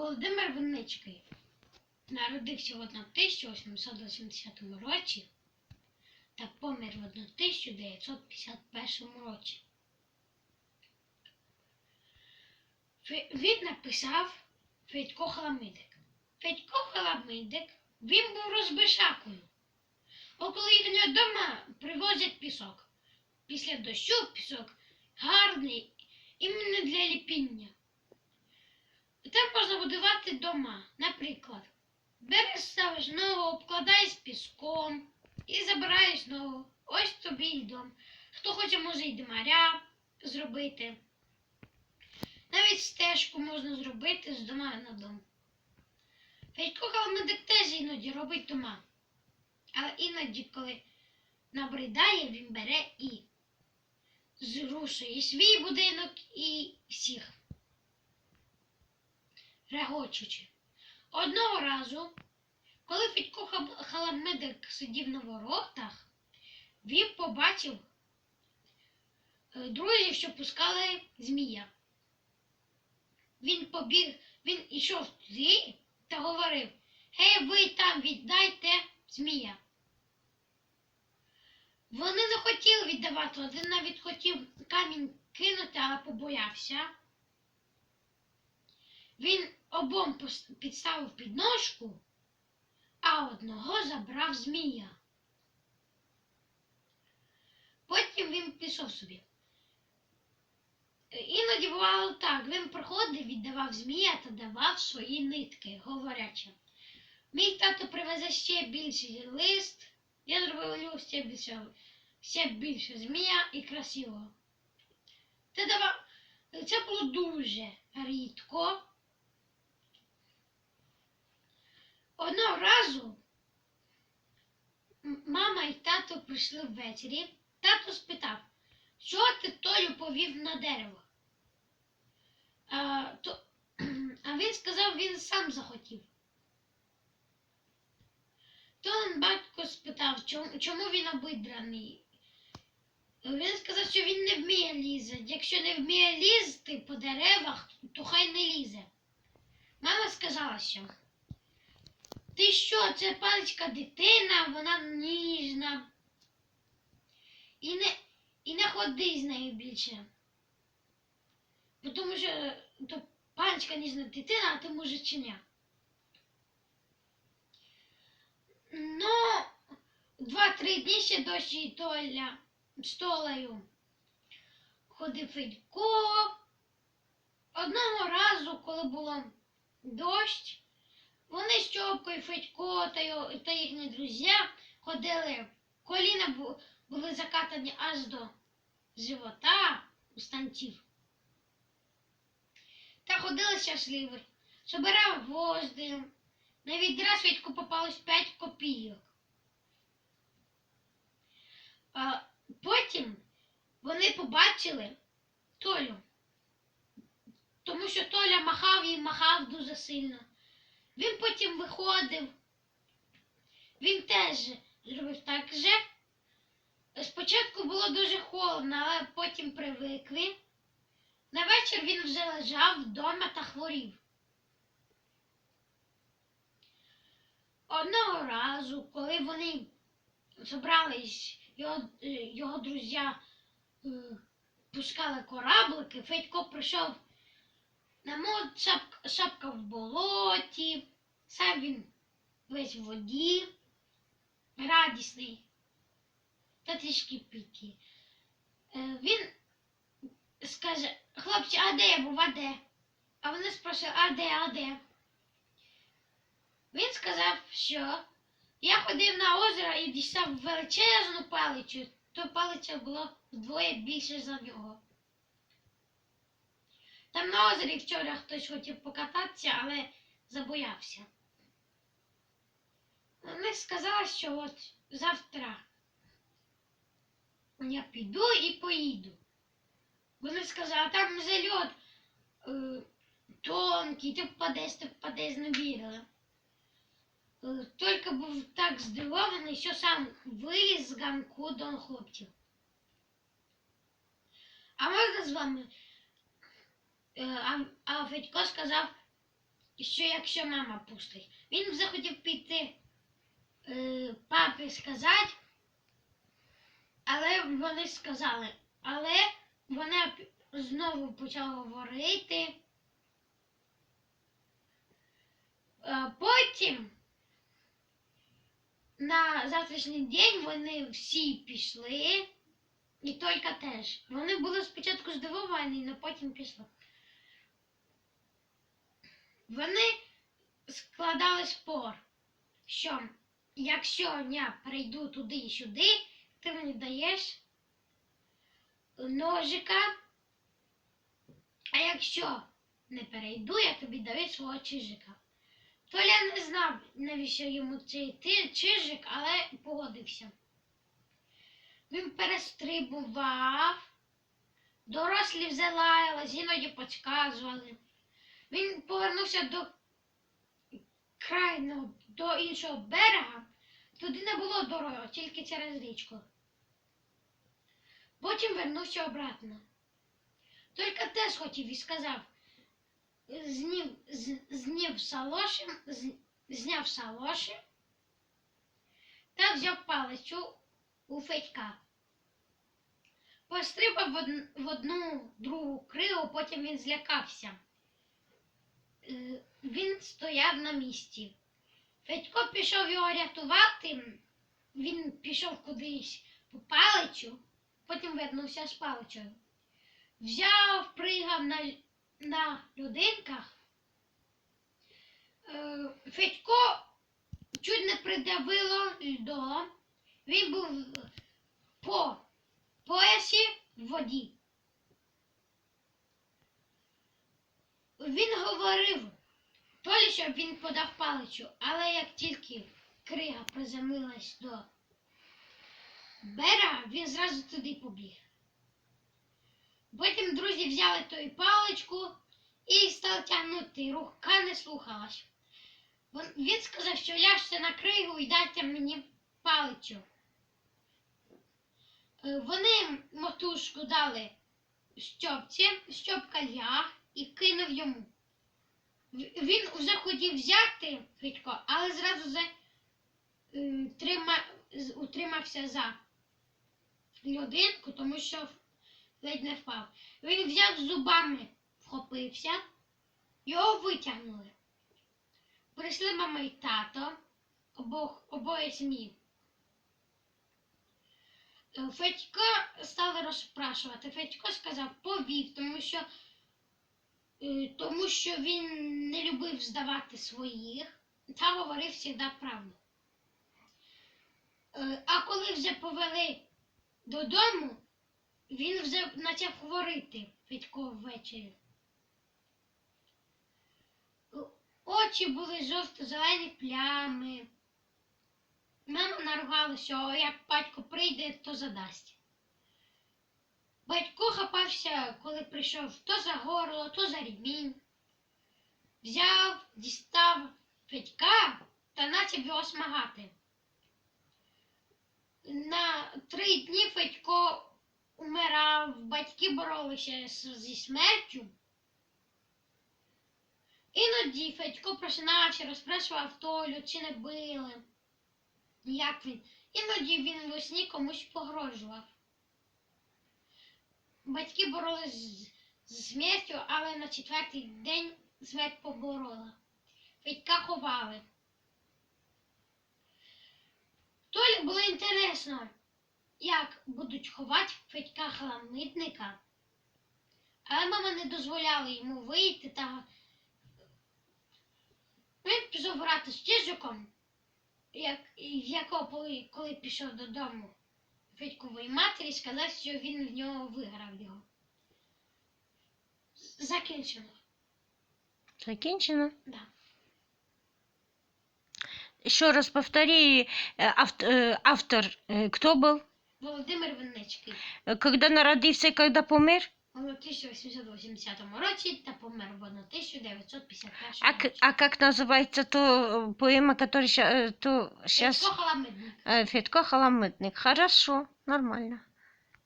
Володимир Винничкий народився в 1880 році та помер в 1951 році. Він написав Федько Халамидик. Федько Халамидик, він був розбишакою. Около їхнього дома привозять пісок. Після дощу пісок гарний іменно для ліпіння. Там можна будувати дома. Наприклад, береш ставиш ногу, обкладаєш піском і забираєш ногу. Ось тобі і дом. Хто хоче, може й димаря зробити. Навіть стежку можна зробити з дома на дом. Федько Калмедик теж іноді робить дома. Але іноді, коли набридає, він бере і зрушує свій будинок і всіх регочучи. Одного разу, коли Федько Хаб- Халамидик сидів на воротах, він побачив е, друзів, що пускали змія. Він побіг, він ішов туди та говорив: Гей, ви там віддайте змія. Вони не хотіли віддавати, один навіть хотів камінь кинути, але побоявся. Він обом підставив підножку, а одного забрав змія. Потім він пішов собі. Іноді бувало так, він проходив, віддавав змія та давав свої нитки, говорячи. Мій тато привезе ще більший лист, я зроблю ще більше, ще більше змія і красивого. Це було дуже рідко. Одного разу мама і тато прийшли ввечері. Тато спитав, що ти Толю повів на дерево? А, то, а він сказав, він сам захотів. Толин батько спитав, чому, чому він обидраний. Він сказав, що він не вміє лізати. Якщо не вміє лізти по деревах, то хай не лізе. Мама сказала, що ти що, це паличка дитина, вона ніжна. І не, і не ходи з нею більше. Бо Тому що то паличка ніжна дитина, а ти мужичиня. Ну, два-три дні ще дощі і Толя з ходив Федько. Одного разу, коли було дощ, вони з Чопкою, Федько та, його- та їхні друзі ходили. Коліна були закатані аж до живота у станців. Та ходили щасливі. Собирав гвозди. На відра Федьку попалось 5 копійок. А потім вони побачили Толю. Тому що Толя махав і махав дуже сильно. Він потім виходив. Він теж зробив так же. Спочатку було дуже холодно, але потім привикли. На вечір він вже лежав вдома та хворів. Одного разу, коли вони зібрались, його, е, його друзі е, пускали кораблики, Федько прийшов на мод шапка, в болоті, сам він весь в воді, радісний та трішки піки. Е, Він скаже, хлопці, а де я був, а де? А вони спросили, а де, а де? Він сказав, що я ходив на озеро і дістав величезну палицю. То палиця було вдвоє більше за нього. Там на озері вчора хтось хотів покататися, але забоявся. Вони сказали, що от завтра я піду і поїду. Вони сказали, а там льод е, тонкий, ти впадеш, ти впадеш, не вірили. Е, Тільки був так здивований, що сам виліз з ганку до хлопців. А можна з вами? Е, А, а Федько сказав, що якщо мама пустить. Він захотів піти е, папі сказати, але вони сказали, але вона знову почала говорити. Е, Потім на завтрашній день вони всі пішли, і Толька теж. Вони були спочатку здивовані, але потім пішли. Вони складали спор, що якщо я прийду туди і сюди, ти мені даєш ножика, а якщо не перейду, я тобі даю свого чижика. Толя не знав, навіщо йому цей чижик, але погодився. Він перестрибував, дорослі взялась, іноді підказували. Він повернувся до крайнього, до іншого берега. Туди не було дороги, тільки через річку. Потім вернувся обратно. Тільки теж хотів і сказав, знів, з, знів салоші, з, зняв салоші та взяв палицю у Федька. Пострибав в, од, в одну другу кригу, потім він злякався. Стояв на місці. Федько пішов його рятувати. Він пішов кудись по палицю, потім вернувся з паличою. Взяв, пригав на, на людинках. Е, Федько чуть не придавило льдом. Він був по поясі в воді. Він говорив Толі, щоб він подав паличу, але як тільки крига приземлилась до берега, він зразу туди побіг. Потім друзі взяли ту паличку і стали тягнути. Рука не слухалась. Він сказав, що ляжте на кригу і дайте мені паличу. Е, Вони мотушку дали Стьопці, Стьопка ляг і кинув йому. Він вже хотів взяти Федько, але зразу за, е, трима, утримався за людинку, тому що ледь не впав. Він взяв зубами, вхопився, його витягнули. Прийшли мама і тато, обох, обоє сім'ї. Е, Федько стали розпрашувати. Федько сказав, повів, тому що, тому що він не любив здавати своїх та говорив завжди правду. Е, А коли вже повели додому, він вже почав говорити Федько ввечері. Е, Очі були жовто-зелені плями. Мама наругала, що як батько прийде, то задасть. Батько хапався, коли прийшов то за горло, то за рідмінь. Взяв, дістав Федька та почав його смагати. На три дні Федько умирав, батьки боролися зі смертю. Іноді Федько просинався, розпрашував Толю, чи не били. Як він? Іноді він у сні комусь погрожував. Батьки боролись з, смертю, але на четвертий день смерть поборола. Федька ховали. Толі було інтересно, як будуть ховати Федька халамидника. Але мама не дозволяла йому вийти та він пішов грати з чижиком як, якого коли пішов додому Федькової матері, сказав, що він в нього виграв його. З- Закінчено. Закінчено. Да. Еще раз повтори, э, авт- э, автор э, кто был? Володимир Винничкий. Э, Когда народився і когда помер? У 1880 році та помер в 1951 А, к- році. а как называется то э, поэма, которая ща- э, то сейчас... Федько Халамидник. Федько Халамитник. Хорошо, нормально.